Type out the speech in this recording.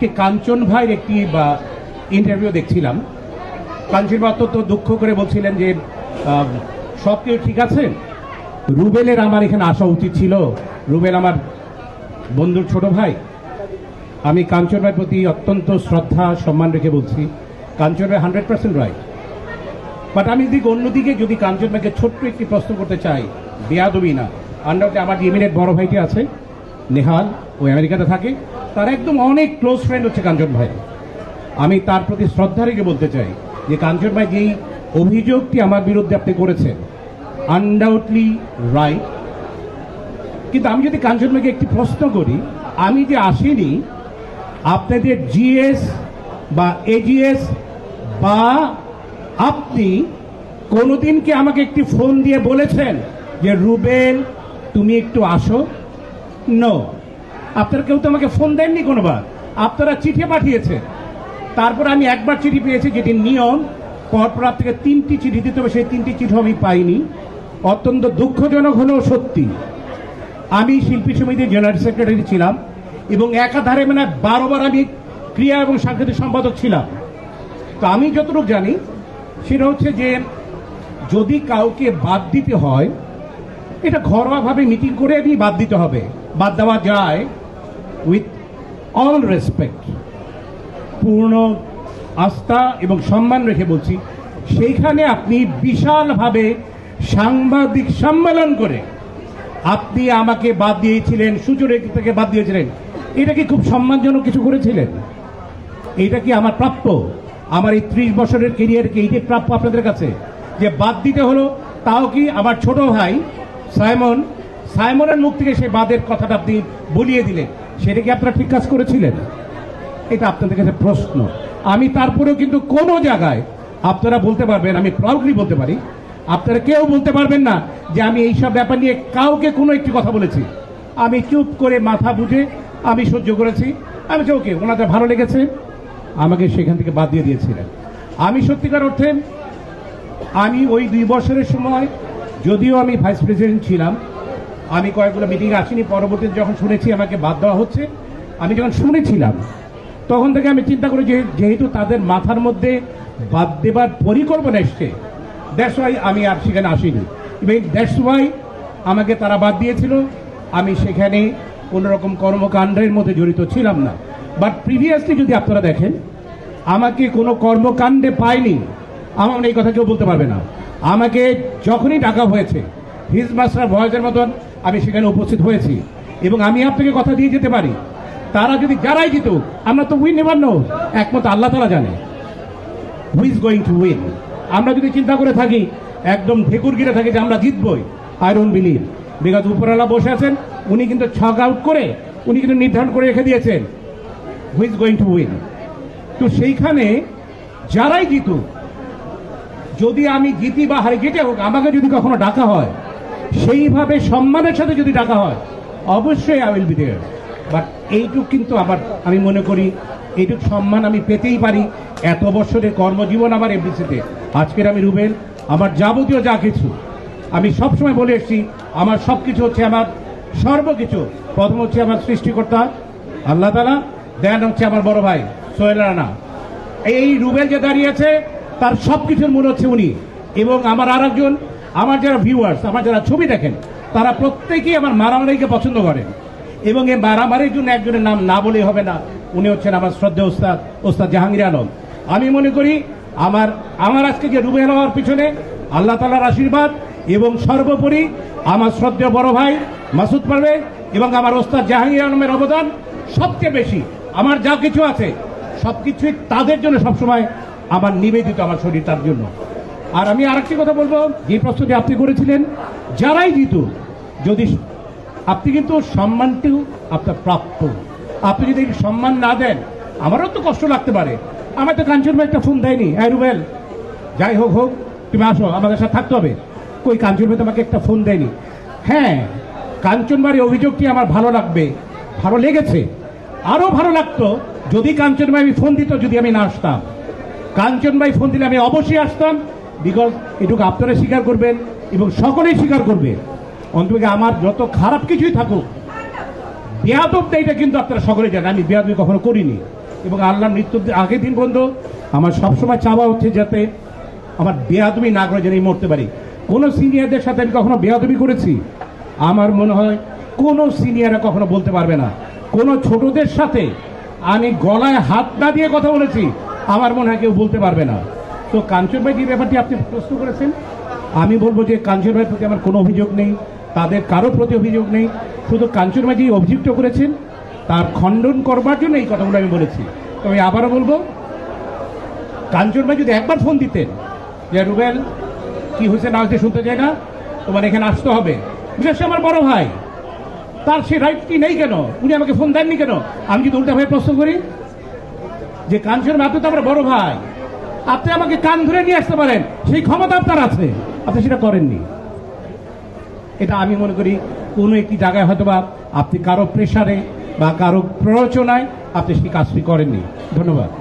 একটি কাঞ্চন ভাইয়ের একটি ইন্টারভিউ দেখছিলাম। কাঞ্চন ভাই অত্যন্ত দুঃখ করে বলছিলেন যে সব কেউ ঠিক আছে? রুবেলের আমার এখানে আসা উচিত ছিল। রুবেল আমার বন্ধুর ছোট ভাই। আমি কাঞ্চন ভাইয়ের প্রতি অত্যন্ত শ্রদ্ধা, সম্মান রেখে বলছি। কাঞ্চন ভাই হান্ড্রেড পার্সেন্ট রাইট বাট আমি দিক অন্যদিকে যদি কাঞ্চন ভাইকে ছোট্ট একটি প্রশ্ন করতে চাই, বেয়াদবি না। আন্ডারতে আমার ইমিনেট বড় ভাইটি আছে, নেহাল, ও আমেরিকাতে থাকে। তার একদম অনেক ক্লোজ ফ্রেন্ড হচ্ছে কাঞ্চন ভাই। আমি তার প্রতি শ্রদ্ধা রেখে বলতে চাই যে কাঞ্চন ভাই যেই অভিযোগটি আমার বিরুদ্ধে আপনি করেছেন আনডাউটলি রাইট কিন্তু আমি যদি কাঞ্চন ভাইকে একটি প্রশ্ন করি, আমি যে আসিনি, আপনাদের জিএস বা এজিএস বা আপনি কোনোদিন কি আমাকে একটি ফোন দিয়ে বলেছেন যে, রুবেল, তুমি একটু আসো? নো আপনারা কেউ তো আমাকে ফোন দেননি কোনোবার? আপনারা চিঠি পাঠিয়েছেন। তারপর আমি একবার চিঠি পেয়েছি যেটি নিয়ম। পরপর থেকে তিনটি চিঠি দিতে হবে, সেই তিনটি চিঠি আমি পাইনি। অত্যন্ত দুঃখজনক হলেও সত্যি। আমি শিল্পী সমিতির জেনারেল সেক্রেটারি ছিলাম এবং একাধারে মানে বারোবার আমি ক্রিয়া এবং সাংস্কৃতিক সম্পাদক ছিলাম। তো আমি যতটুকু জানি, সেটা হচ্ছে যে যদি কাউকে বাদ দিতে হয়, এটা ঘরোয়াভাবে মিটিং করে আমি বাদ দিতে হবে। বাদ দেওয়া যায় উইথ অল রেসপেক্ট পূর্ণ আস্থা এবং সম্মান রেখে বলছি, সেইখানে আপনি বিশালভাবে সাংবাদিক সম্মেলন করে আপনি আমাকে বাদ দিয়েছিলেন সুচরে থেকে বাদ দিয়েছিলেন। এটা কি খুব সম্মানজনক কিছু করেছিলেন? এটা কি আমার প্রাপ্য? আমার এই ত্রিশ বছরের কেরিয়ারকে এইটাই প্রাপ্য আপনাদের কাছে? যে বাদ দিতে হলো, তাও কি আমার ছোট ভাই সাইমন, সাইমনের মুখ থেকে সেই বাদের কথাটা আপনি বলিয়ে দিলেন। সেটা কি আপনারা ঠিক কাজ করেছিলেন? এটা আপনাদের কাছে প্রশ্ন। আমি তারপরেও কিন্তু কোনো জায়গায় আপনারা বলতে পারবেন, আমি প্রাউডলি বলতে পারি, আপনারা কেউ বলতে পারবেন না যে আমি এইসব ব্যাপার নিয়ে কাউকে কোনো একটি কথা বলেছি। আমি চুপ করে মাথা বুঝে আমি সহ্য করেছি। আমি যে ওকে, ওনাদের ভালো লেগেছে, আমাকে সেখান থেকে বাদ দিয়ে দিয়েছিলেন। আমি সত্যিকার অর্থে, আমি ওই দুই বছরের সময়, যদিও আমি ভাইস প্রেসিডেন্ট ছিলাম আমি কয়েকগুলো মিটিং আসিনি, পরবর্তীতে যখন শুনেছি আমাকে বাদ দেওয়া হচ্ছে, আমি যখন শুনেছিলাম, তখন থেকে আমি চিন্তা করি যে যেহেতু তাদের মাথার মধ্যে বাদ দেবার পরিকল্পনা এসছে দ্যাটস ওয়াই আমি আর সেখানে আসিনি। এবং দ্যাটস ওয়াই আমাকে তারা বাদ দিয়েছিল। আমি সেখানে কোনো রকম কর্মকাণ্ডের মধ্যে জড়িত ছিলাম না। বাট প্রিভিয়াসলি যদি আপনারা দেখেন, আমাকে কোনো কর্মকাণ্ডে পায়নি, আমার এই কথা কেউ বলতে পারবে না। আমাকে যখনই ডাকা হয়েছে হিজ মাস্টার ভয়েসের মতন আমি সেখানে উপস্থিত হয়েছি। এবং আমি আপনাকে কথা দিয়ে যেতে পারি। তারা যদি যারাই জিতুক, আমরা তো উইন নেবার নো একমাত্র আল্লাহ তারা জানে। Who is going to win আমরা যদি চিন্তা করে থাকি, একদম ঢেকুর গিরে থাকি যে আমরা জিতবই আই ডোন্ট বিলিভ বিকজ উপরওয়ালা বসে আছেন, উনি কিন্তু ছক আউট করে, উনি কিন্তু নির্ধারণ করে রেখে দিয়েছেন। Who is going to win তো সেইখানে যারাই জিতুক, যদি আমি জিতি বা হারি যেটা হোক, আমাকে যদি কখনো ডাকা হয় সেইভাবে সম্মানের সাথে যদি ডাকা হয়, অবশ্যই I will be there but এইটুক কিন্তু আমার, আমি মনে করি, এইটুক সম্মান আমি পেতেই পারি এত বছরের কর্মজীবন আমার এফডিসিতে। আজকের আমি রুবেল, আমার যাবতীয় যা কিছু, আমি সবসময় বলে এসেছি, আমার সব কিছু হচ্ছে আমার সর্বকিছু। প্রথম হচ্ছে আমার সৃষ্টিকর্তা, আল্লাহ তালা দেন হচ্ছে আমার বড় ভাই, সোহেল রানা। এই রুবেল যে দাঁড়িয়েছে তার সব কিছুর মনে হচ্ছে উনি এবং আমার আর একজন আমার যারা ভিউয়ার্স আমার যারা ছবি দেখেন, তারা প্রত্যেকেই আমার মারামারিকে পছন্দ করেন এবং এই মারামারির জন্য একজনের নাম না বলেই হবে না। উনি হচ্ছেন আমার শ্রদ্ধা ওস্তাদ ওস্তাদ জাহাঙ্গীর আলম। আমি মনে করি আমার আমার আজকে যে রুবেল হওয়ার পিছনে আল্লাহ তালার আশীর্বাদ এবং সর্বোপরি আমার শ্রদ্ধেয় বড় ভাই মাসুদ পারবে এবং আমার ওস্তাদ জাহাঙ্গীর আলমের অবদান সবচেয়ে বেশি। আমার যা কিছু আছে সব কিছুই তাদের জন্য সবসময় আমার নিবেদিত আমার শরীর তার জন্য। আর আমি আরেকটি কথা বলব, যে প্রশ্নটি আপনি করেছিলেন, যারাই জিতুক, যদি আপনি কিন্তু সম্মানটিও আপনার প্রাপ্য। আপনি যদি সম্মান না দেন, আমারও তো কষ্ট লাগতে পারে। আমার তো কাঞ্চন ভাই একটা ফোন দেয়নি। হ্যাঁ রুবেল, যাই হোক হোক, তুমি আসো, আমাদের সাথে থাকতে হবে। কই, কাঞ্চন ভাই তোমাকে একটা ফোন দেয়নি? হ্যাঁ কাঞ্চনবাড়ির অভিযোগটি আমার ভালো লাগবে, ভালো লেগেছে। আরও ভালো লাগতো যদি কাঞ্চন ভাই আমি ফোন দিত, যদি আমি না আসতাম। কাঞ্চন ভাই ফোন দিলে আমি অবশ্যই আসতাম। বিকজ এটুকু আপনারা স্বীকার করবেন এবং সকলেই স্বীকার করবে। অন্তত আমার যত খারাপ কিছুই থাকুক বেয়াদব এটা কিন্তু আপনারা সকলে জানেন, আমি বেয়াদবি কখনো করিনি। এবং আল্লাহ মৃত্যুর আগের দিন পর্যন্ত আমার সবসময় চাওয়া হচ্ছে যাতে আমার বেয়াদবি না করে যেন মরতে পারি। কোনো সিনিয়রদের সাথে আমি কখনো বেয়াদবি করেছি? আমার মনে হয় কোনো সিনিয়ররা কখনো বলতে পারবে না। কোনো ছোটদের সাথে আমি গলায় হাত না দিয়ে কথা বলেছি, আমার মনে হয় কেউ বলতে পারবে না। তো কাঞ্চন ভাই যে ব্যাপারটি আপনি প্রশ্ন করেছেন? আমি বলব যে কাঞ্চন ভাইয়ের প্রতি আমার কোনো অভিযোগ নেই, তাদের কারও প্রতি অভিযোগ নেই। শুধু কাঞ্চন ভাই যে অভিযুক্ত করেছেন, তার খণ্ডন করবার জন্য এই কথাগুলো আমি বলেছি। তবে আবারও বলব, কাঞ্চন ভাই যদি একবার ফোন দিতেন যে, রুবেল, কি হয়েছে, না হয়েছে শুনতে চাই না, তোমার এখানে আসতে হবে। বিশেষ আমার বড় ভাই, তার সে রাইট কি নেই কেন? উনি আমাকে ফোন দেননি কেন? আমি যদি উল্টা ভাই প্রশ্ন করি, যে কাঞ্চন আপনি তো আমার বড় ভাই। আপনি আমাকে কান ধরে নিয়ে আসতে পারেন, সেই ক্ষমতা আপনার আছে। আপনি সেটা করেননি। এটা আমি মনে করি, কোনো একটি জায়গায় হয়তো বা আপনি কারও প্রেশারে বা কারও প্ররোচনায় আপনি সেই কাজটি করেননি। ধন্যবাদ।